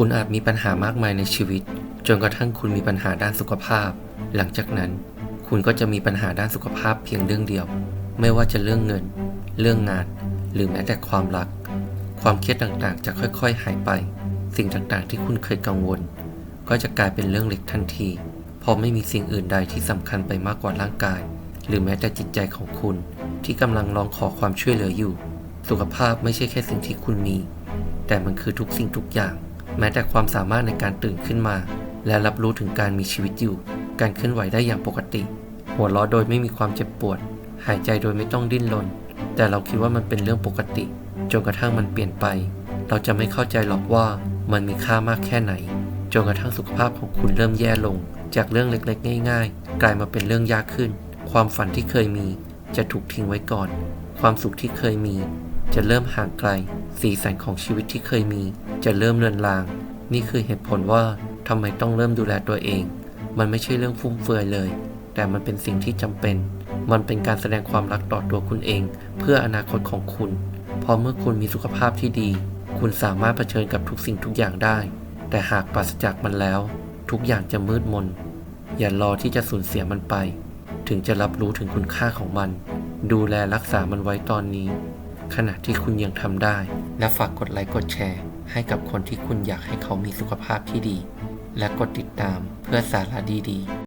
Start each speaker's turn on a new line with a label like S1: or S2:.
S1: คุณอาจมีปัญหามากมายในชีวิต จนกระทั่งคุณมีปัญหาด้านสุขภาพ หลังจากนั้น คุณก็จะมีปัญหาด้านสุขภาพเพียงเรื่องเดียว ไม่ว่าจะเรื่องเงิน เรื่องงาน หรือแม้แต่ความรัก ความเครียดต่างๆ จะค่อยๆ หายไป สิ่งต่างๆ ที่คุณเคยกังวล ก็จะกลายเป็นเรื่องเล็กทันที เพราะไม่มีสิ่งอื่นใดที่สำคัญไปมากกว่าร่างกาย หรือแม้แต่จิตใจของคุณ ที่กำลังร้องขอความช่วยเหลืออยู่ สุขภาพไม่ใช่แค่สิ่งที่คุณมี แต่มันคือทุกสิ่งทุกอย่าง แม้แต่ความสามารถในการตื่นขึ้นมา และรับรู้ถึงการมีชีวิตอยู่ การเคลื่อนไหวได้อย่างปกติ หัวเราะโดยไม่มีความเจ็บปวด หายใจโดยไม่ต้องดิ้นรน แต่เราคิดว่ามันเป็นเรื่องปกติ จนกระทั่งมันเปลี่ยนไป เราจะไม่เข้าใจหรอกว่ามันมีค่ามากแค่ไหน จนกระทั่งสุขภาพของคุณเริ่มแย่ลง จากเรื่องเล็กๆ ง่าย ๆ กลายมาเป็นเรื่องยากขึ้น ความฝันที่เคยมีจะถูกทิ้งไว้ก่อน ความสุขที่เคยมี จะเริ่มห่างไกล สีสันของชีวิตที่เคยมี จะเริ่มเลือนลาง นี่คือเหตุผลว่าทำไมต้องเริ่มดูแลตัวเอง มันไม่ใช่เรื่องฟุ่มเฟือยเลย แต่มันเป็นสิ่งที่จำเป็น มันเป็นการแสดงความรักต่อตัวคุณเอง เพื่ออนาคตของคุณเพราะเมื่อคุณมีสุขภาพที่ดี คุณสามารถเผชิญกับทุกสิ่งทุกอย่างได้ แต่หากปราศจากมันแล้ว ทุกอย่างจะมืดมน อย่ารอที่จะสูญเสียมันไป ถึงจะรับรู้ถึงคุณค่าของมัน ดูแลรักษามันไว้ตอนนี้ ขณะที่คุณยังทำได้ และฝากกดไลค์กดแชร์ ให้กับคนที่คุณอยากให้เขามีสุขภาพที่ดี และกดติดตามเพื่อสาระดีๆ